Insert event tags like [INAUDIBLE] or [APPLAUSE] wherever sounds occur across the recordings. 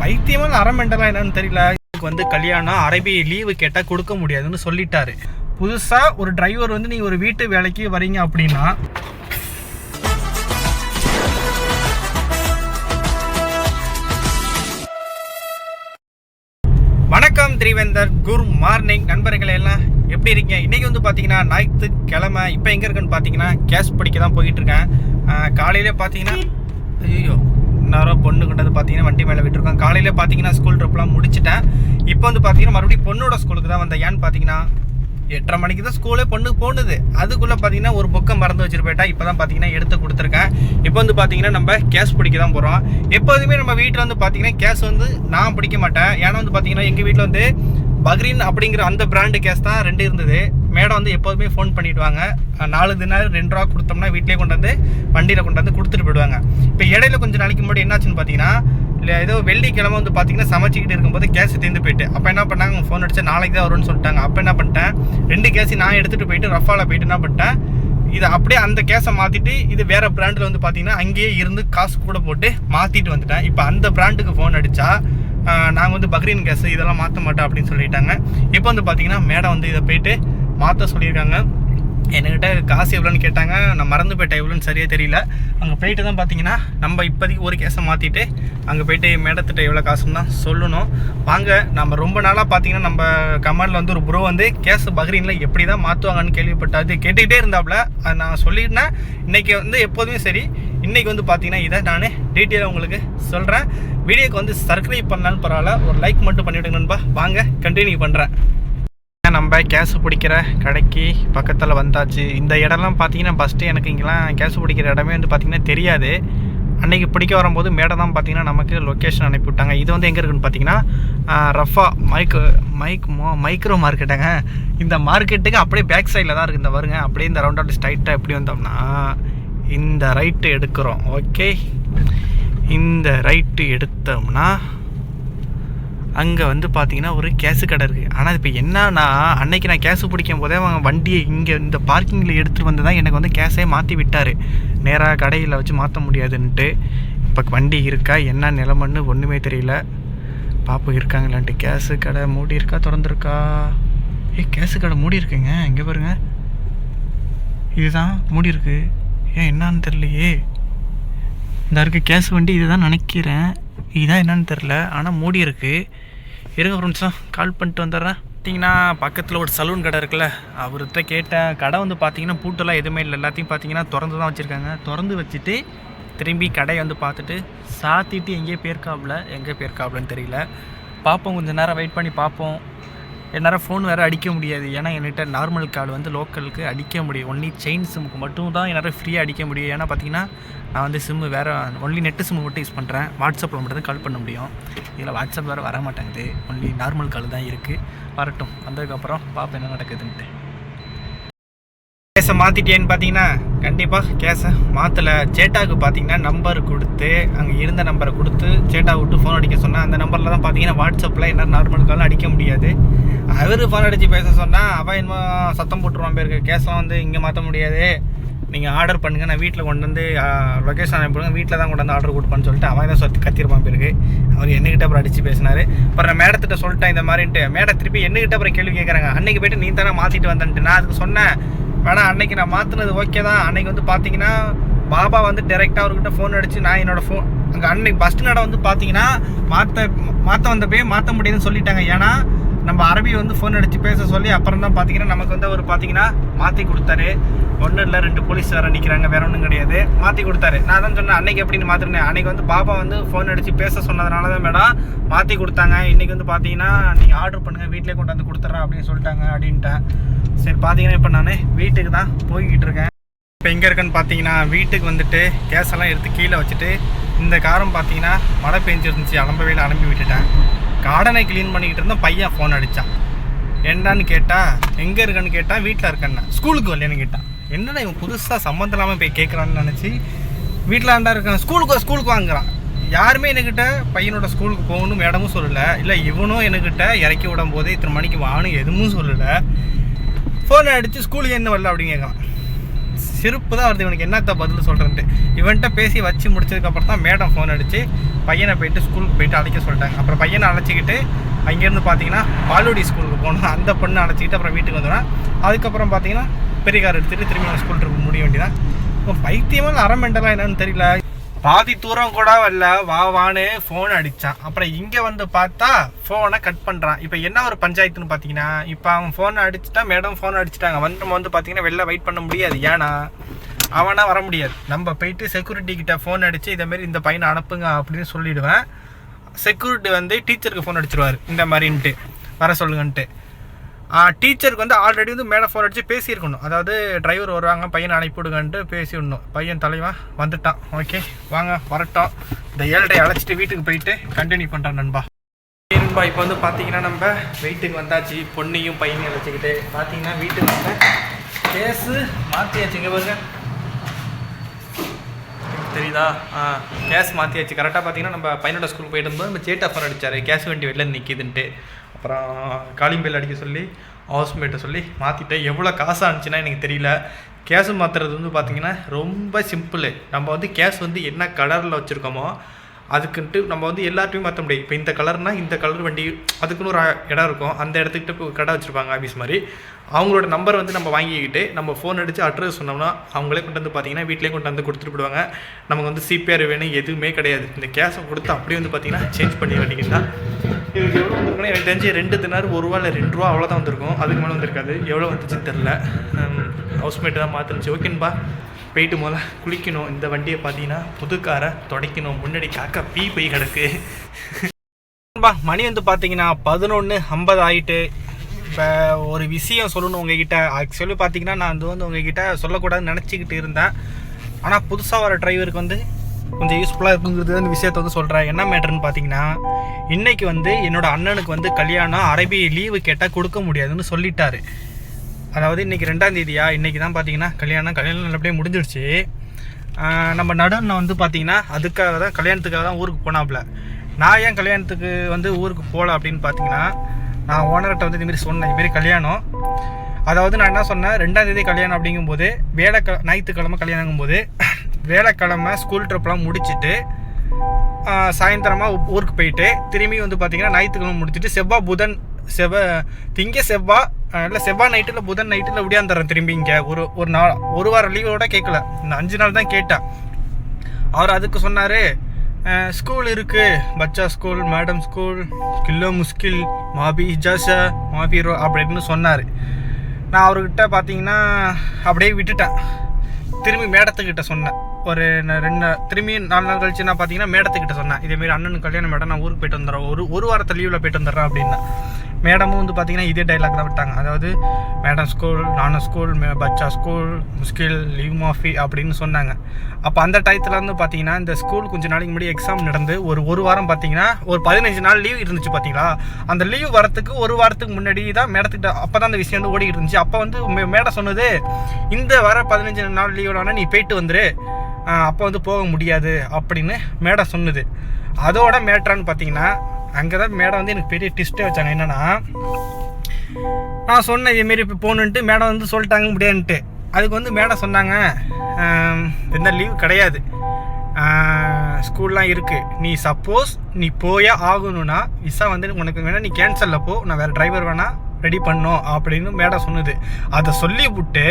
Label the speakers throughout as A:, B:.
A: பைத்தியமாக அரமெண்டலாம் என்னன்னு தெரியல. இதுக்கு வந்து கல்யாணம் அரபி லீவு கேட்டால் கொடுக்க முடியாதுன்னு சொல்லிட்டாரு. புதுசாக ஒரு டிரைவர் வந்து நீங்கள் ஒரு வீட்டு வேலைக்கு வரீங்க அப்படின்னா வணக்கம் திரிவேந்தர். குட் மார்னிங் நண்பர்களே எல்லாம் எப்படி இருக்கீங்க? இன்னைக்கு வந்து பார்த்தீங்கன்னா ஞாயிற்று கிழமை இப்போ எங்கே இருக்குன்னு பார்த்தீங்கன்னா கேஸ் பிடிக்க தான் போயிட்டு இருக்கேன். காலையிலே பார்த்தீங்கன்னா ஐயோ நேரம் பொண்ணு கொண்டது பார்த்தீங்கன்னா வண்டி மேலே காலையில் பார்த்தீங்கன்னா ஸ்கூல் ட்ரிப்லாம் முடிச்சிட்டேன். இப்போ வந்து பார்த்தீங்கன்னா மறுபடியும் பொண்ணோட ஸ்கூலுக்கு தான் வந்தேன். ஏன்னு பார்த்தீங்கன்னா எட்டரை மணிக்கு தான் ஸ்கூலே பொண்ணு போனது. அதுக்குள்ளே பார்த்தீங்கன்னா ஒரு புக்கை மறந்து வச்சுட்டு போயிட்டா இப்போ தான் பார்த்தீங்கன்னா எடுத்து கொடுத்துருக்கேன். இப்போ வந்து பார்த்தீங்கன்னா நம்ம கேஸ் பிடிக்க தான் போகிறோம் எப்போதுமே நம்ம வீட்டில் வந்து பார்த்தீங்கன்னா கேஸ் வந்து நான் பிடிக்க மாட்டேன். ஏன்னா வந்து பார்த்தீங்கன்னா எங்கள் வீட்டில் வந்து பக்ரீன் அப்படிங்கிற அந்த பிராண்டு கேஸ் தான் ரெண்டு இருந்தது. மேடம் வந்து எப்போதுமே ஃபோன் பண்ணிவிடுவாங்க நாலு தினம் ரெண்டு ரூபா கொடுத்தோம்னா வீட்டிலே கொண்டு வந்து வண்டியில் கொண்டு வந்து கொடுத்துட்டு போயிடுவாங்க. இப்போ இடையில கொஞ்சம் நாளைக்கு முன்னாடி என்னாச்சுன்னு பார்த்தீங்கன்னா இல்லை ஏதோ வெள்ளிக்கிழமை வந்து பார்த்தீங்கன்னா சமைச்சிக்கிட்டு இருக்கும்போது கேஸ் தீர்ந்து போயிட்டு. அப்போ என்ன பண்ணாங்க? ஃபோன் அடிச்சு நாளைக்கு தான் வரும்னு சொல்லிட்டாங்க. அப்போ என்ன பண்ணிட்டேன்? ரெண்டு கேஸ் நான் எடுத்துகிட்டு போயிட்டு ரஃபாவில் போயிட்டு என்ன பண்ணிட்டேன்? இது அப்படியே அந்த கேஸை மாற்றிட்டு இது வேறு பிராண்டில் வந்து பார்த்தீங்கன்னா அங்கேயே இருந்து காசு கூட போட்டு மாற்றிட்டு வந்துட்டேன். இப்போ அந்த பிராண்டுக்கு ஃபோன் அடித்தா நாங்கள் வந்து பக்ரீன் கேஸ் இதெல்லாம் மாற்ற மாட்டோம் அப்படின்னு சொல்லிட்டாங்க. இப்போ வந்து பார்த்தீங்கன்னா மேடம் வந்து இதை போயிட்டு மாற்ற சொல்லியிருக்காங்க. என்கிட்ட காசு எவ்வளோன்னு கேட்டாங்க. நான் மறந்து போயிட்டேன். எவ்வளோன்னு சரியாக தெரியல. அங்கே போயிட்டு தான் பார்த்தீங்கன்னா நம்ம இப்போதைக்கு ஒரு கேஸை மாற்றிட்டு அங்கே போயிட்டு மேடத்திட்ட எவ்வளோ காசுன்னு தான் சொல்லணும். வாங்க நம்ம ரொம்ப நாளாக பார்த்தீங்கன்னா நம்ம கமெண்டில் வந்து ஒரு ப்ரோ வந்து கேஸ் பக்ரீனில் எப்படி தான் மாற்றுவாங்கன்னு கேள்விப்பட்டாது கேட்டுக்கிட்டே இருந்தாப்புல அதை நான் சொல்லியிருந்தேன். இன்றைக்கி வந்து எப்போதுமே சரி. இன்றைக்கி வந்து பார்த்தீங்கன்னா இதை நான் டீட்டெயிலாக உங்களுக்கு சொல்கிறேன் வீடியோக்கு வந்து சப்ஸ்கிரைப் பண்ணலான்னு பரவாயில்ல. ஒரு லைக் மட்டும் பண்ணிவிடுங்க நண்பா. வாங்க கண்டினியூ பண்ணுறேன் நம்ம கேஸ் பிடிக்கிற கடைக்கு பக்கத்தில் வந்தாச்சு. இந்த இடம்லாம் பார்த்தீங்கன்னா ஃபஸ்ட்டு எனக்கு இங்கெல்லாம் கேஸ் பிடிக்கிற இடமே வந்து பார்த்தீங்கன்னா தெரியாது. அன்றைக்கி பிடிக்க வரும்போது மேடம் தான் பார்த்தீங்கன்னா நமக்கு லொக்கேஷன் அனுப்பி விட்டாங்க. இது வந்து எங்கே இருக்குன்னு பார்த்தீங்கன்னா ரஃபா மைக் மைக் மோ மைக்ரோ மார்க்கெட்டுங்க இந்த மார்க்கெட்டுக்கு அப்படியே பேக் சைடில் தான் இருக்குது இந்த வருங்க அப்படியே இந்த ரவுண்ட் அவுட் ஸ்ட்ரைட்டாக எப்படி வந்தோம்னா இந்த ரைட்டு எடுக்கிறோம். ஓகே இந்த ரைட்டு எடுத்தோம்னா அங்கே வந்து பார்த்தீங்கன்னா ஒரு கேஸு கடை இருக்குது ஆனால் இப்போ என்னன்னா அன்னைக்கு நான் கேஸு பிடிக்கும் போதே அவன் வண்டியை இங்கே இந்த பார்க்கிங்கில் எடுத்துகிட்டு வந்து தான் எனக்கு வந்து கேஸே மாற்றி விட்டார். நேராக கடையில் வச்சு மாற்ற முடியாதுன்ட்டு. இப்போ வண்டி இருக்கா? என்ன நிலமன்னு ஒன்றுமே தெரியல. பாப்பா இருக்காங்களான்ட்டு. கேஸு கடை மூடி இருக்கா? திறந்துருக்கா? ஏ கேஸு கடை மூடி இருக்குங்க. இங்கே பாருங்க. இதுதான் மூடி இருக்கு. ஏன் என்னன்னு தெரியலையே. இந்த இருக்க கேஸ் வண்டி இதுதான் நினைக்கிறேன். இதுதான் என்னன்னு தெரில ஆனால் மூடி இருக்குது இருங்க ஒரு நிமிஷம். கால் பண்ணிட்டு வந்துடுறேன். பார்த்தீங்கன்னா பக்கத்தில் ஒரு சலூன் கடை இருக்குல்ல அவர்கிட்ட கேட்டேன். கடை வந்து பார்த்தீங்கன்னா பூட்டெல்லாம் எதுவுமே இல்லை. எல்லாத்தையும் பார்த்தீங்கன்னா திறந்து தான் வச்சுருக்காங்க. திறந்து வச்சுட்டு திரும்பி கடையை வந்து பார்த்துட்டு சாத்திட்டு எங்கேயோ போயிருக்காப்புல எங்கே போயிருக்காப்புலன்னு தெரியல. பார்ப்போம். கொஞ்சம் நேரம் வெயிட் பண்ணி பார்ப்போம். என்னால் ஃபோன் வேறு அடிக்க முடியாது. ஏன்னா என்கிட்ட நார்மல் கால் வந்து லோக்கலுக்கு அடிக்க முடியும். ஒன்லி செயின் சிம்முக்கு மட்டும் தான் என்னால் ஃப்ரீயாக அடிக்க முடியும். ஏன்னா பார்த்தீங்கன்னா நான் வந்து சிம்மு வேறு ஒன்லி நெட்டு சிம்மு மட்டும் யூஸ் பண்ணுறேன் வாட்ஸ்அப்பில் மட்டும் தான் கால் பண்ண முடியும். இதில் வாட்ஸ்அப் வேறு வர மாட்டேங்குது ஒன்லி நார்மல் கால் தான் இருக்குது வரட்டும். வந்ததுக்கப்புறம் பார்ப்போம் என்ன நடக்குதுன்ட்டு. கேஸை மாற்றிட்டேன்னு பார்த்தீங்கன்னா கண்டிப்பாக கேஸை மாற்றலை சேட்டாவுக்கு பார்த்தீங்கன்னா நம்பர் கொடுத்து அங்கே இருந்த நம்பரை கொடுத்து சேட்டா விட்டு ஃபோன் அடிக்க சொன்னால் அந்த நம்பரில் தான் பார்த்தீங்கன்னா வாட்ஸ்அப்பில் என்ன நார்மல் காலும் அடிக்க முடியாது. அவர் ஃபோன் அடித்து பேச சொன்னால் அவன் என்னமோ சத்தம் போட்டுருவான் பேருக்கு கேஸ்லாம் வந்து இங்கே மாற்ற முடியாது. நீங்கள் ஆர்டர் பண்ணுங்கள் நான் வீட்டில் கொண்டு வந்து லொக்கேஷன் அனுப்பிடுங்க வீட்டில் தான் கொண்டு வந்து ஆர்டர் கொடுப்பான்னு சொல்லிட்டு அவன் தான் சொத்து கத்திருப்பான் பிறகு அவர் என்னகிட்ட அப்புறம் அடித்து பேசினார். அப்புறம் நான் மேடத்திட்ட சொல்லிட்டேன் இந்த மாதிரின்ட்டு. மேடம் திருப்பி என்னகிட்ட அப்புறம் கேள்வி கேட்குறாங்க அன்னைக்கு போயிட்டு நீ தானே மாற்றிட்டு வந்தேன்ட்டு. நான் அதுக்கு சொன்னேன். ஆனால் அன்னைக்கு நான் மாற்றினது ஓகே தான். அன்னைக்கு வந்து பார்த்தீங்கன்னா பாபா வந்து டேரெக்டாக அவர்கிட்ட ஃபோன் அடித்து நான் என்னோட ஃபோன் அங்கே அன்னைக்கு பஸ் நட வந்து பார்த்தீங்கன்னா மாற்ற மாற்ற வந்தப்பே மாற்ற முடியாதுன்னு சொல்லிட்டாங்க. ஏன்னா நம்ம அரபி வந்து ஃபோன் அடித்து பேச சொல்லி அப்புறம் தான் பார்த்தீங்கன்னா நமக்கு வந்து அவர் பார்த்தீங்கன்னா மாற்றி கொடுத்தாரு. ஒன்றும் இல்லை ரெண்டு போலீஸ் வேறு நிற்கிறாங்க வேற ஒன்றும் கிடையாது. மாற்றி கொடுத்தாரு. நான் தான் சொன்னேன் அன்னைக்கு எப்படின்னு மாற்றிருந்தேன் அன்னைக்கு வந்து பாப்பா வந்து ஃபோன் அடித்து பேச சொன்னதுனால தான் மேடம் மாற்றி கொடுத்தாங்க. இன்றைக்கி வந்து பார்த்தீங்கன்னா நீங்கள் ஆர்டர் பண்ணுங்கள் வீட்டிலே கொண்டு வந்து கொடுத்துட்றேன் அப்படின்னு சொல்லிட்டாங்க அப்படின்ட்டேன். சரி பார்த்தீங்கன்னா இப்போ நான் வீட்டுக்கு தான் போய்கிட்டு இருக்கேன். இப்போ எங்கே இருக்கேன்னு பார்த்தீங்கன்னா வீட்டுக்கு வந்துட்டு கேஸ் எல்லாம் எடுத்து கீழே வச்சுட்டு இந்த காரம் பார்த்தீங்கன்னா மழை பெஞ்சிருந்துச்சு. அலம்பவேல அலம்பி விட்டுட்டேன். கார்டனை க்ளீன் பண்ணிக்கிட்டு இருந்தோம் பையன் ஃபோன் அடித்தான் என்னன்னு கேட்டால் எங்கே இருக்கேன்னு கேட்டால் வீட்டில் இருக்கேன்னு. ஸ்கூலுக்கு வரலன்னு கேட்டான் என்னடா இவன் புதுசாக சம்மந்தம் இல்லாமல் போய் கேட்குறான்னு நினச்சி வீட்டில் ஆண்டா இருக்கான். ஸ்கூலுக்கு ஸ்கூலுக்கு வாங்குறான். யாருமே என்கிட்ட பையனோட ஸ்கூலுக்கு போகணும் மேடமும் சொல்லலை. இல்லை இவனும் என்கிட்ட இறக்கி விடும் போதே இத்தனை மணிக்கு வாணும் எதுவும் சொல்லலை. ஃபோன் அடித்து ஸ்கூலுக்கு என்ன வரல? அப்படின்னு கேட்குறான் சிரிப்பு தான் வருது. இவனுக்கு என்னத்த பதில் சொல்கிறேன்ட்டு இவன்கிட்ட பேசி வச்சு முடிச்சதுக்கப்புறம் தான் மேடம் ஃபோன் அடித்து பையனை போயிட்டு ஸ்கூலுக்கு போயிட்டு அழைக்க சொல்லிட்டாங்க. அப்புறம் பையனை அழைச்சிக்கிட்டு அங்கேருந்து பார்த்தீங்கன்னா பாலுடி ஸ்கூலுக்கு போனோம் அந்த பொண்ணை அழைச்சிக்கிட்டு அப்புறம் வீட்டுக்கு வந்துடுவேன் அதுக்கப்புறம் பார்த்தீங்கன்னா பெரிய கார் எடுத்துகிட்டு திரும்பி நான் ஸ்கூல் ட்ரிப் முடிய வேண்டியதான் இப்போ பைத்தியமாக அரை மெண்டலாக என்னன்னு தெரியல. பாதி தூரம் கூட வரல. வா வான்னு ஃபோன் அடித்தான் அப்புறம் இங்கே வந்து பார்த்தா ஃபோனை கட் பண்ணுறான் இப்போ என்ன ஒரு பஞ்சாயத்துன்னு பார்த்தீங்கன்னா இப்போ அவன் ஃபோன் அடிச்சுட்டா மேடம் ஃபோன் அடிச்சிட்டாங்க. வந்து நம்ம வந்து பார்த்தீங்கன்னா வெளில வெயிட் பண்ண முடியாது. ஏன்னா அவனா வர முடியாது. நம்ம போயிட்டு செக்யூரிட்டி கிட்ட ஃபோன் அடித்து இதேமாரி இந்த பையனை அனுப்புங்க அப்படின்னு சொல்லிடுவேன். செக்யூரிட்டி வந்து டீச்சருக்கு ஃபோன் அடிச்சிருவார். இந்த மாதிரின்ட்டு. வர சொல்லுங்கன்ட்டு. டீச்சருக்கு வந்து ஆல்ரெடி வந்து மேலே ஃபோன் அடித்து பேசியிருக்கணும். அதாவது டிரைவர் வருவாங்க பையனை அனுப்பிவிடுங்கன்ட்டு பேசிவிடணும் பையன் தலைவன் வந்துட்டான். ஓகே வாங்க வரட்டும். இந்த ஏழரை அழைச்சிட்டு வீட்டுக்கு போயிட்டு கண்டினியூ பண்ணுறேன் நண்பா. நண்பா இப்போ வந்து பார்த்தீங்கன்னா நம்ம வெயிட்டுக்கு வந்தாச்சு. பொண்ணையும் பையனையும் அழைச்சிக்கிட்டு பார்த்தீங்கன்னா வீட்டுக்கு வந்த கேஸு மாற்றியாச்சுங்க பாருங்க. தெரியுதா? ஆ கேஸ் மாற்றியாச்சு கரெக்டாக பார்த்தீங்கன்னா நம்ம பையனோட ஸ்கூல் போயிட்டு இருந்தோம் நம்ம சேட்டா ஃபோன் அடித்தார் கேஸ் வண்டி வெளில நிற்கிதுன்ட்டு அப்புறம் காலிங் பெல் அடிக்க சொல்லி ஹவுஸ்மேட்டை சொல்லி மாற்றிட்டேன் எவ்வளோ காசு ஆனிச்சுன்னா எனக்கு தெரியல. கேஸ் மாற்றுறது வந்து பார்த்தீங்கன்னா ரொம்ப சிம்பிள் நம்ம வந்து கேஸ் வந்து என்ன கலரில் வச்சுருக்கோமோ அதுக்குன்ட்டு நம்ம வந்து எல்லாத்தையும் மாற்ற முடியும் இப்போ இந்த கலர்னால் இந்த கலர் வண்டி அதுக்குன்னு ஒரு இடம் இருக்கும். அந்த இடத்துக்கிட்ட இப்போ கடை வச்சுருப்பாங்க ஆஃபீஸ் மாதிரி. அவங்களோட நம்பர் வந்து நம்ம வாங்கிக்கிட்டு நம்ம ஃபோன் அடித்து அட்ரஸ் சொன்னோம்னா அவங்களே கொண்டு வந்து பார்த்தீங்கன்னா வீட்டிலே கொண்டு வந்து கொடுத்துட்டு போடுவாங்க நமக்கு வந்து சிபிஆர் வேணும் எதுவுமே கிடையாது. இந்த கேஸை கொடுத்து அப்படியே வந்து பார்த்தீங்கன்னா சேஞ்ச் பண்ணி வேண்டிங்கன்னா இதுக்கு எவ்வளோ வந்திருக்குன்னா எனக்கு தெரிஞ்சு ரெண்டு தினார் ஒரு ரூபா இல்லை ரெண்டு ரூபா அவ்வளோதான் வந்திருக்கும். அதுக்கு மேலே வந்திருக்காது. எவ்வளோ வந்துச்சுன்னு தெரில ஹவுஸ்மேட்டு தான் மாற்றிருந்துச்சு ஓகேன்பா போயிட்டு முதல்ல குளிக்கணும். இந்த வண்டியை பார்த்தீங்கன்னா புது காரை துடைக்கணும். முன்னாடி காக்கா பீ போய் கிடக்கு. மணி வந்து பார்த்தீங்கன்னா பதினொன்று ஐம்பது ஆயிட்டு. இப்போ ஒரு விஷயம் சொல்லணும் உங்ககிட்ட. ஆக்சுவலி பார்த்தீங்கன்னா நான் வந்து வந்து உங்ககிட்ட சொல்லக்கூடாதுன்னு நினச்சிக்கிட்டு இருந்தேன். ஆனால் புதுசாக வர டிரைவருக்கு வந்து கொஞ்சம் யூஸ்ஃபுல்லாக இருக்குங்கிறது அந்த விஷயத்த வந்து சொல்கிறேன் என்ன மேட்டர்னு பார்த்தீங்கன்னா இன்னைக்கு வந்து என்னோட அண்ணனுக்கு வந்து கல்யாணம் அரபி லீவு கேட்டால் கொடுக்க முடியாதுன்னு சொல்லிட்டாரு. அதாவது இன்றைக்கி ரெண்டாம் தேதியா? இன்றைக்கி தான் பார்த்தீங்கன்னா கல்யாணம். கல்யாணம் நல்லபடியாக முடிஞ்சிடுச்சு நம்ம நடுவில் வந்து பார்த்தீங்கன்னா அதுக்காக தான் கல்யாணத்துக்காக தான் ஊருக்கு போனாப்புல நான் ஏன் கல்யாணத்துக்கு வந்து ஊருக்கு போகல அப்படின்னு பார்த்தீங்கன்னா நான் ஓனர்கிட்ட வந்து இதுமாரி சொன்னேன். இதுமாரி கல்யாணம். அதாவது நான் என்ன சொன்னேன்? ரெண்டாம் தேதி கல்யாணம் அப்படிங்கும்போது வேலை க ஞாயிற்றுக்கிழமை கல்யாணங்கும்போது வேலைக்கிழமை ஸ்கூல் ட்ரிப்லாம் முடிச்சுட்டு சாயந்தரமாக ஊருக்கு போயிட்டு திரும்பி வந்து பார்த்தீங்கன்னா ஞாயிற்றுக்கிழமை முடிச்சுட்டு செவ்வாய் புதன் செவ்வாய் திங்க செவ்வாய் இல்லை செவ்வாய் நைட்டில் புதன் நைட்டில் விடியாந்துடுறேன் திரும்பி இங்கே. ஒரு ஒரு நாள் ஒரு வாரம் லீவோட கேட்கல இந்த அஞ்சு நாள் தான் கேட்டேன். அவர் அதுக்கு சொன்னார் ஸ்கூல் இருக்குது பச்சா ஸ்கூல் மேடம் ஸ்கூல் கில்லோ முஸ்கில் மாபி இஜாசா மாபி ரோ அப்படின்னு சொன்னார். நான் அவர்கிட்ட பார்த்தீங்கன்னா அப்படியே விட்டுட்டேன். திரும்பி மேடத்துக்கிட்ட சொன்னேன். ஒரு ரெண்டு திரும்பி நாலு நாள் கழிச்சு நான் பார்த்தீங்கன்னா மேடத்துக்கிட்ட சொன்னேன். இதேமாரி அண்ணனுக்கு கல்யாணம் மேடம் நான் ஊருக்கு போயிட்டு வந்துடுறேன். ஒரு ஒரு வாரத்தை லீவில் போயிட்டு வந்துடுறேன் அப்படின்னா மேடமும் வந்து பார்த்தீங்கன்னா இதே டைலாக் தான் விட்டாங்க. அதாவது மேடம் ஸ்கூல் நானும் ஸ்கூல் மே பச்சா ஸ்கூல் முஸ்கில் லீவ் மாஃபி அப்படின்னு சொன்னாங்க. அப்போ அந்த டயத்தில் வந்து பார்த்தீங்கன்னா இந்த ஸ்கூல் கொஞ்சம் நாளைக்கு முன்னாடி எக்ஸாம் நடந்து ஒரு ஒரு வாரம் பார்த்தீங்கன்னா ஒரு பதினஞ்சு நாள் லீவ் இருந்துச்சு பார்த்தீங்களா அந்த லீவ் வரத்துக்கு ஒரு வாரத்துக்கு முன்னாடி தான் மேடத்துக்கிட்ட அப்போ தான் அந்த விஷயம் வந்து ஓடிக்கிட்டு இருந்துச்சு. அப்போ வந்து மேடம் சொன்னது இந்த வர பதினஞ்சு நாள் லீவோட நீ போயிட்டு வந்துரு. அப்போ வந்து போக முடியாது. அப்படின்னு மேடம் சொன்னது. அதோட மேட்ரான்னு பார்த்தீங்கன்னா அங்கே தான் மேடம் வந்து எனக்கு பெரிய டிஸ்ட்டே வச்சாங்க. என்னென்னா நான் சொன்னேன் இதேமாரி இப்போ போகணுன்ட்டு மேடம் வந்து சொல்லிட்டாங்க முடியாதுன்ட்டு. அதுக்கு வந்து மேடம் சொன்னாங்க எந்த லீவ் கிடையாது. ஸ்கூல்லாம் இருக்குது நீ சப்போஸ் நீ போயே ஆகணும்னா விசா வந்து உனக்கு வேணால் நீ கேன்சலில் போ. நான் வேறு டிரைவர் வேணால் ரெடி பண்ணோம் அப்படின்னு மேடம் சொன்னது. அதை சொல்லிவிட்டு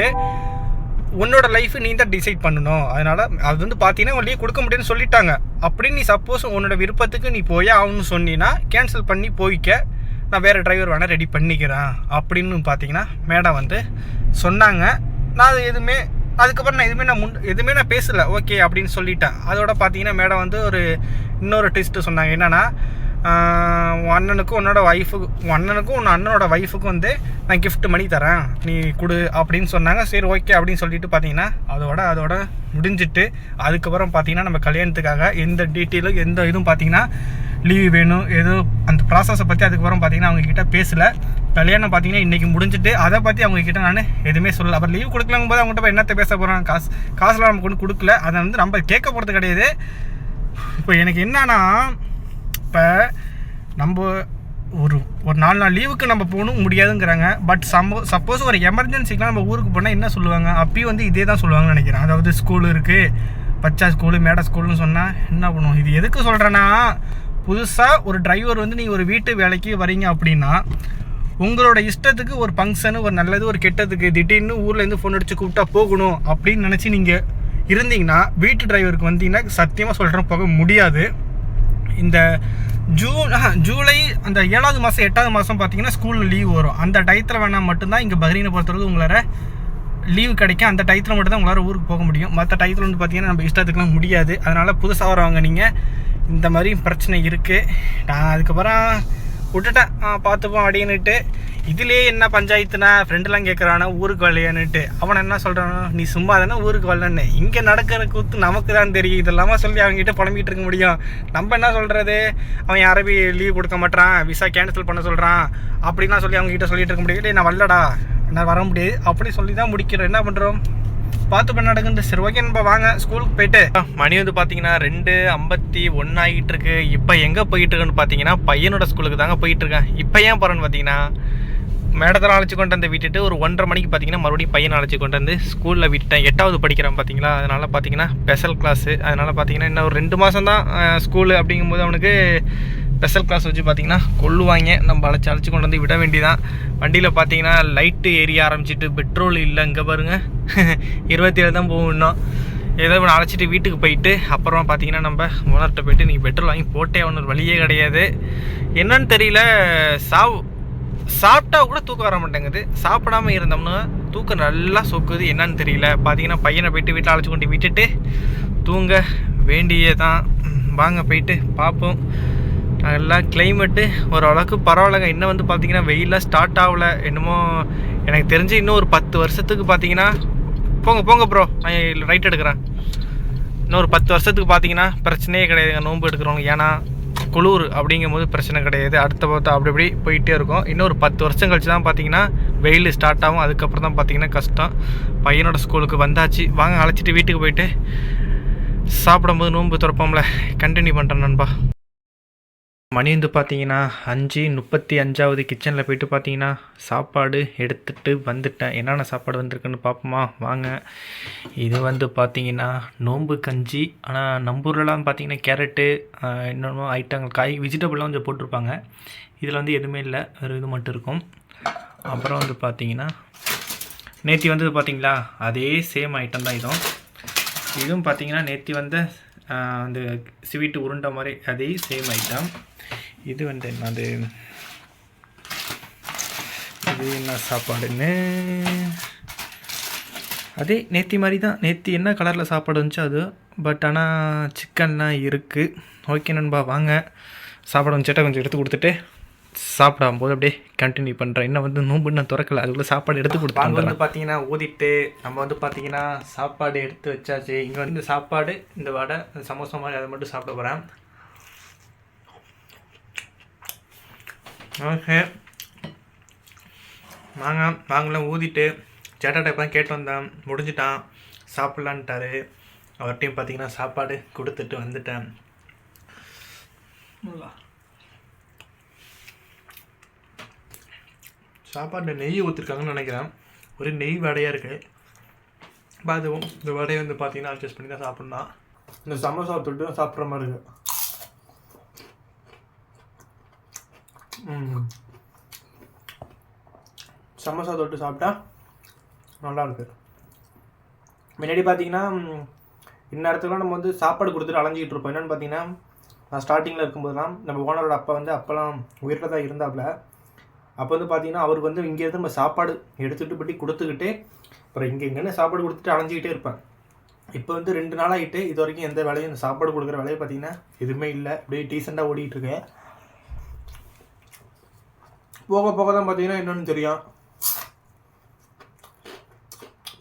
A: உன்னோட லைஃப் நீ தான் டிசைட் பண்ணணும். அதனால அது வந்து பார்த்தீங்கன்னா உன் லீவ் கொடுக்க முடியும்னு சொல்லிட்டாங்க. அப்படி நீ சப்போஸ் உன்னோட விருப்பத்துக்கு நீ போயே ஆகணும்னு சொன்னீங்கன்னா கேன்சல் பண்ணி போய்க்க. நான் வேறு டிரைவர் வேணால் ரெடி பண்ணிக்கிறேன். அப்படின்னு பார்த்தீங்கன்னா மேடம் வந்து சொன்னாங்க. நான் அது எதுவுமே அதுக்கப்புறம் நான் எதுவுமே நான் முன் எதுவுமே நான் பேசலை. ஓகே அப்படின்னு சொல்லிட்டேன். அதோட பார்த்தீங்கன்னா மேடம் வந்து ஒரு இன்னொரு டெஸ்ட்டு சொன்னாங்க. என்னென்னா உன் அண்ணனுக்கும் உன்னோட ஒய்ஃபுக்கு உன் அண்ணனுக்கும் உன் அண்ணனோட ஒய்ஃபுக்கும் வந்து நான் கிஃப்ட் பண்ணி தரேன். நீ கொடு அப்படின்னு சொன்னாங்க. சரி ஓகே அப்படின்னு சொல்லிட்டு பார்த்தீங்கன்னா அதோட அதோட முடிஞ்சிட்டு அதுக்கப்புறம் பார்த்தீங்கன்னா நம்ம கல்யாணத்துக்காக எந்த டீட்டெயிலும் எந்த இதுவும் பார்த்தீங்கன்னா லீவ் வேணும் எதுவும் அந்த ப்ராசஸை பற்றி அதுக்கப்புறம் பார்த்தீங்கன்னா அவங்க கிட்ட கல்யாணம் பார்த்தீங்கன்னா இன்றைக்கி முடிஞ்சிட்டு அதை பற்றி அவங்கக்கிட்ட நான் எதுவுமே சொல்லலை. அப்புறம் லீவ் கொடுக்கலங்கும் போது அவங்ககிட்ட போய் என்னத்தை பேச போகிறாங்க காசு காசுலாம் நம்ம கொண்டு கொடுக்கல. அதை வந்து நம்ம கேட்க போகிறது கிடையாது. இப்போ எனக்கு என்னன்னா அப்போ நம்ம ஒரு ஒரு நாலு நாள் லீவுக்கு நம்ம போகணும் முடியாதுங்கிறாங்க. பட் சம்போ சப்போஸ் ஒரு எமர்ஜென்சிக்கெலாம் நம்ம ஊருக்கு போனால் என்ன சொல்லுவாங்க? அப்பயும் வந்து இதே தான் சொல்லுவாங்கன்னு நினைக்கிறேன். அதாவது ஸ்கூல் இருக்குது பச்சா ஸ்கூலு மேடை ஸ்கூல்னு சொன்னால் என்ன பண்ணுவோம்? இது எதுக்கு சொல்கிறேன்னா புதுசாக ஒரு டிரைவர் வந்து நீங்கள் ஒரு வீட்டு வேலைக்கு வரீங்க அப்படின்னா உங்களோட இஷ்டத்துக்கு ஒரு ஃபங்க்ஷனு ஒரு நல்லது ஒரு கெட்டதுக்கு திடீர்னு ஊர்லேருந்து ஃபோன் அடித்து கூப்பிட்டா போகணும் அப்படின்னு நினச்சி நீங்கள் இருந்தீங்கன்னா வீட்டு டிரைவருக்கு வந்தீங்கன்னா சத்தியமாக சொல்கிறேன் போக முடியாது. இந்த ஜூன் ஜூலை அந்த ஏழாவது மாதம் எட்டாவது மாதம் பார்த்தீங்கன்னா ஸ்கூலில் லீவ் வரும். அந்த டயத்தில் வேணால் மட்டும்தான் இங்கே பஹ்ரீனை பொறுத்தவரைக்கும் உங்களால் லீவ் கிடைக்கும். அந்த டயத்தில் மட்டும்தான் உங்களால் ஊருக்கு போக முடியும். மற்ற டயத்தில் வந்து பார்த்தீங்கன்னா நம்ம இஷ்டத்துக்குலாம் முடியாது. அதனால் புதுசாக வரவங்க நீங்கள் இந்த மாதிரி பிரச்சனை இருக்குது நான் அதுக்கப்புறம் விட்டுட்டேன். பார்த்துப்போம் அப்படின்னுட்டு. இதுலேயே என்ன பஞ்சாயத்துனா ஃப்ரெண்டுலாம் கேட்குறானா ஊருக்கு வரலையான்னுட்டு. அவன் என்ன சொல்கிறானோ நீ சும்மா தானே ஊருக்கு வரலன்னு. இங்கே நடக்கிற கூத்து நமக்கு தான் தெரியும். இதெல்லாமா சொல்லி அவங்ககிட்ட புலம்பிகிட்டு இருக்க முடியும். நம்ம என்ன சொல்கிறது அவன் யாரையும் லீவ் கொடுக்க மாட்டான் விசா கேன்சல் பண்ண சொல்கிறான் அப்படின்லாம் சொல்லி அவங்ககிட்ட சொல்லிட்டு இருக்க முடியாது நான் வரலடா. நான் வர முடியாது. அப்படி சொல்லி தான் முடிக்கிறோம். என்ன பண்ணுறோம் பார்த்து பண்ண நடக்குது. சரி ஓகே நம்ம வாங்க ஸ்கூலுக்கு போயிட்டு. மணி வந்து பார்த்தீங்கன்னா ரெண்டு ஐம்பத்தி ஒன்று ஆகிட்டு இருக்கு. இப்போ எங்கே போயிட்டு இருக்குன்னு பார்த்தீங்கன்னா பையனோட ஸ்கூலுக்கு தாங்க போயிட்டு இருக்கேன். இப்போ ஏன் போகிறேன்னு பார்த்தீங்கன்னா மேடத்தில் அழைச்சி கொண்டு வந்து விட்டுட்டு ஒரு ஒன்றரை மணிக்கு பார்த்தீங்கன்னா மறுபடியும் பையனை அழைச்சி கொண்டு வந்து ஸ்கூலில் விட்டுட்டேன். எட்டாவது படிக்கிறான் பார்த்தீங்களா அதனால் பார்த்தீங்கன்னா ஸ்பெஷல் கிளாஸு அதனால் பார்த்தீங்கன்னா இன்னும் ஒரு ரெண்டு மாதம் தான் ஸ்கூலு அப்படிங்கும்போது அவனுக்கு ஸ்பெஷல் கிளாஸ் வச்சு பார்த்தீங்கன்னா கொள்ளுவாங்க. நம்ம அழைச்சி அழைச்சி கொண்டு வந்து விட வேண்டிதான் வண்டியில் பார்த்தீங்கன்னா லைட்டு எரிய ஆரம்பிச்சிட்டு பெட்ரோல் இல்லை இங்கே பாருங்கள் [LAUGHS] இருபத்தி ஏழு தான் போகும் இன்னும். ஏதோ ஒன்று அழைச்சிட்டு வீட்டுக்கு போயிட்டு அப்புறமா பார்த்தீங்கன்னா நம்ம ஓனர்கிட்ட போயிட்டு நீங்கள் பெட்ரோல் வாங்கி போட்டே ஒன்று வழியே கிடையாது. என்னன்னு தெரியல. சாவு சாப்பிட்டா கூட தூக்கம் வர மாட்டேங்குது. சாப்பிடாம இருந்தோம்னா தூக்கம் நல்லா சொக்குது. என்னன்னு தெரியல. பார்த்தீங்கன்னா பையனை போயிட்டு வீட்டில் அழைச்சி கொண்டு விட்டுட்டு தூங்க வேண்டியதான் வாங்க போயிட்டு பார்ப்போம் எல்லாம் கிளைமேட்டு ஓரளவுக்கு பரவாயில்லங்க. இன்னும் வந்து பார்த்திங்கன்னா வெயிலாக ஸ்டார்ட் ஆகல. என்னமோ எனக்கு தெரிஞ்சு இன்னும் ஒரு பத்து வருஷத்துக்கு பார்த்தீங்கன்னா போங்க போங்க ப்ரோ நான் ரைட் எடுக்கிறேன். இன்னும் ஒரு பத்து வருஷத்துக்கு பார்த்தீங்கன்னா பிரச்சனையே கிடையாதுங்க. நோன்பு எடுக்கிறவங்க. ஏன்னா குளிர் அப்படிங்கும்போது பிரச்சனை கிடையாது. அடுத்த பார்த்தா அப்படி இப்படி போயிட்டே இருக்கும். இன்னும் ஒரு பத்து வருஷம் கழிச்சு தான் பார்த்தீங்கன்னா வெயில் ஸ்டார்ட் ஆகும். அதுக்கப்புறம் தான் பார்த்தீங்கன்னா கஷ்டம். பையனோட ஸ்கூலுக்கு வந்தாச்சு. வாங்க அழைச்சிட்டு வீட்டுக்கு போயிட்டு சாப்பிடும்போது நோன்பு திறப்போம்ல. கண்டினியூ பண்ணுறேன் நண்பா. மணி வந்து பார்த்தீங்கன்னா அஞ்சு முப்பத்தி அஞ்சாவது கிச்சனில் போயிட்டு பார்த்தீங்கன்னா சாப்பாடு எடுத்துகிட்டு வந்துட்டேன். என்னென்ன சாப்பாடு வந்திருக்குன்னு பார்ப்போமா வாங்க. இது வந்து பார்த்தீங்கன்னா நோம்பு கஞ்சி. ஆனால் நம்பூர்லலாம் பார்த்தீங்கன்னா கேரட்டு இன்னொன்று ஐட்டங்கள் காய் வெஜிடபிள்லாம் கொஞ்சம் போட்டிருப்பாங்க. இதில் வந்து எதுவுமே இல்லை. வேறு இது மட்டும் இருக்கும். அப்புறம் வந்து பார்த்தீங்கன்னா நேத்தி வந்தது பார்த்தீங்களா அதே சேம் ஐட்டம் தான் இதுவும். இதுவும் பார்த்தீங்கன்னா நேத்தி வந்த அந்த ஸ்வீட்டு உருண்டை மாதிரி அதே சேம் ஐட்டம் இது வந்து என்னது? இது என்ன சாப்பாடுன்னு? அதே நேத்தி மாதிரி தான். நேத்தி என்ன கலரில் சாப்பாடு வந்துச்சோ அது? பட் ஆனால் சிக்கன்லாம் இருக்குது ஓகே நண்பா வாங்க. சாப்பாடு வந்துச்சுட்டா கொஞ்சம் எடுத்து கொடுத்துட்டு சாப்பிடும் போது அப்படியே கண்டினியூ பண்ணுறேன் இன்னும் வந்து நோம்பு நான் திறக்கல. அதுக்குள்ளே சாப்பாடு எடுத்து கொடுத்து வந்து பார்த்தீங்கன்னா ஊதிட்டு நம்ம வந்து பார்த்தீங்கன்னா சாப்பாடு எடுத்து வச்சாச்சு. இங்கே வந்து சாப்பாடு இந்த வடை சமோசா மாதிரி அதை மட்டும் சாப்பிட போகிறேன் ஓகே. வாங்க வாங்கலாம் ஊதிட்டு சேட்டாட்ட இப்போ கேட்டு வந்தேன். முடிஞ்சிட்டான். சாப்பிட்லான்ட்டாரு. அவர்கிட்டையும் பார்த்தீங்கன்னா சாப்பாடு கொடுத்துட்டு வந்துட்டேன். சாப்பாட்டில் நெய் ஊற்றிருக்காங்கன்னு நினைக்கிறேன். ஒரு நெய் வடையாக இருக்குது பார்த்துவோம் இந்த வடையை வந்து பார்த்தீங்கன்னா அட்ஜஸ்ட் பண்ணி தான் சாப்பிட்ணும். இந்த சமோசா தொட்டு தான் சாப்பிட்ற மாதிரி இருக்கு. சமோசா தொட்டு சாப்பிட்டா நல்லா இருக்கு முன்னாடி பார்த்தீங்கன்னா ம், இந்நேரத்துக்குலாம் நம்ம வந்து சாப்பாடு கொடுத்துட்டு அலைஞ்சிக்கிட்டு இருப்போம். என்னென்னு பார்த்தீங்கன்னா நான் ஸ்டார்டிங்கில் இருக்கும்போதெல்லாம் நம்ம ஓனரோட அப்பா வந்து அப்போல்லாம் உயிரில் தான் இருந்தாப்புல அப்போ வந்து பார்த்தீங்கன்னா அவருக்கு வந்து இங்கேருந்து நம்ம சாப்பாடு எடுத்துகிட்டு பட்டி கொடுத்துக்கிட்டே அப்புறம் இங்கே இங்கேன்னு சாப்பாடு கொடுத்துட்டு அலைஞ்சிக்கிட்டே இருப்பேன். இப்போ வந்து ரெண்டு நாள் ஆகிட்டு இது வரைக்கும் எந்த வேலையும் இந்த சாப்பாடு கொடுக்குற வேலையை பார்த்தீங்கன்னா எதுவுமே இல்லை. அப்படியே டீசெண்டாக ஓடிட்டு இருக்கேன். போக போக தான் பார்த்தீங்கன்னா என்னன்னு தெரியும்.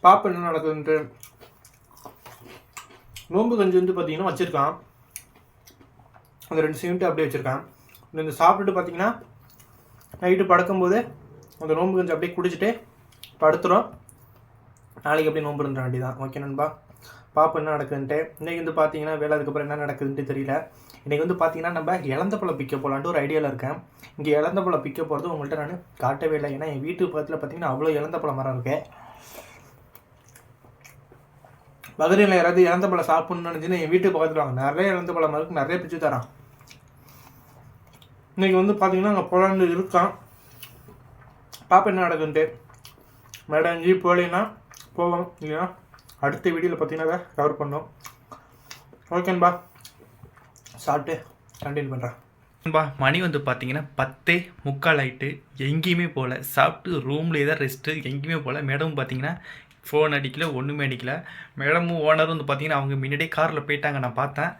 A: பாப்பா என்ன நடக்குதுன்ட்டு. நோம்பு கஞ்சி வந்து பார்த்தீங்கன்னா வச்சுருக்கான். அந்த ரெண்டு சிமெண்ட்டு அப்படியே வச்சுருக்கான். இந்த சாப்பிட்டுட்டு பார்த்தீங்கன்னா நைட்டு படுக்கும்போது அந்த நோம்பு கஞ்சி அப்படியே குடிச்சிட்டு படுத்துரும் நாளைக்கு அப்படியே நோன்பு இருந்துட வேண்டியதான் ஓகே நண்பா? பாப்பா என்ன நடக்குதுன்ட்டு. இன்றைக்கி வந்து பார்த்தீங்கன்னா வேலை அதுக்கப்புறம் என்ன நடக்குதுன்ட்டு தெரியல. இன்றைக்கி வந்து பார்த்தீங்கன்னா நம்ம இழந்த பழம் பிக்க போகலான்ட்டு ஒரு ஐடியாவில் இருக்கேன். இங்கே இழந்த பழம் பிக்க போகிறது உங்கள்கிட்ட நான் காட்டவே இல்லை. ஏன்னா என் வீட்டு பக்கத்தில் பார்த்தீங்கன்னா அவ்வளோ இழந்த பழம் மரம் இருக்கு. மதுரையில் யாராவது இழந்த பழம் சாப்பிட்ணுன்னு நினச்சின்னா என் வீட்டு பக்கத்தில் வாங்க. நிறைய இழந்த பழம் இருக்கு. நிறைய பிச்சு தரான். இன்றைக்கி வந்து பார்த்தீங்கன்னா அங்கே போலான்னு இருக்கான். பாப்பா என்ன நடக்குன்ட்டு? மேடம் எங்கேயும் போகலைன்னா போவோம். இல்லையா அடுத்த வீடியோவில் பார்த்தீங்கன்னா அதை கவர் பண்ணோம் ஓகேன்பா சாப்பிட்டு கண்டினியூ பண்ணுறேன் பா மணி வந்து பார்த்தீங்கன்னா பத்தே முக்கால் ஆயிட்டு எங்கேயுமே போகல சாப்பிட்டு ரூம்லேயே தான் ரெஸ்ட்டு எங்கேயுமே போகல மேடமும் பார்த்தீங்கன்னா ஃபோன் அடிக்கல ஒன்றுமே அடிக்கல. மேடமும் ஓனரும் வந்து பார்த்தீங்கன்னா அவங்க முன்னாடியே காரில் போயிட்டாங்க நான் பார்த்தேன்.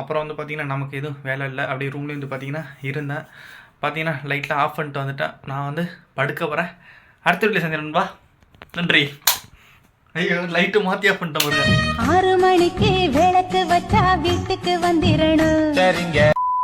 A: அப்புறம் வந்து பார்த்தீங்கன்னா நமக்கு எதுவும் வேலை இல்லை. அப்படியே ரூம்லேயே வந்து பார்த்தீங்கன்னா இருந்தேன். பார்த்தீங்கன்னா லைட்லாம் ஆஃப் பண்ணிட்டு வந்துட்டேன். நான் வந்து படுக்க போகிறேன் அடுத்த வீட்டில் செஞ்சிடணும்பா நன்றி. ஐயோ லைட்டு மாற்றி ஆஃப் பண்ணிட்டேன்
B: மணிக்கு விளக்கு வச்சா வீட்டுக்கு வந்திரணும். சரிங்க.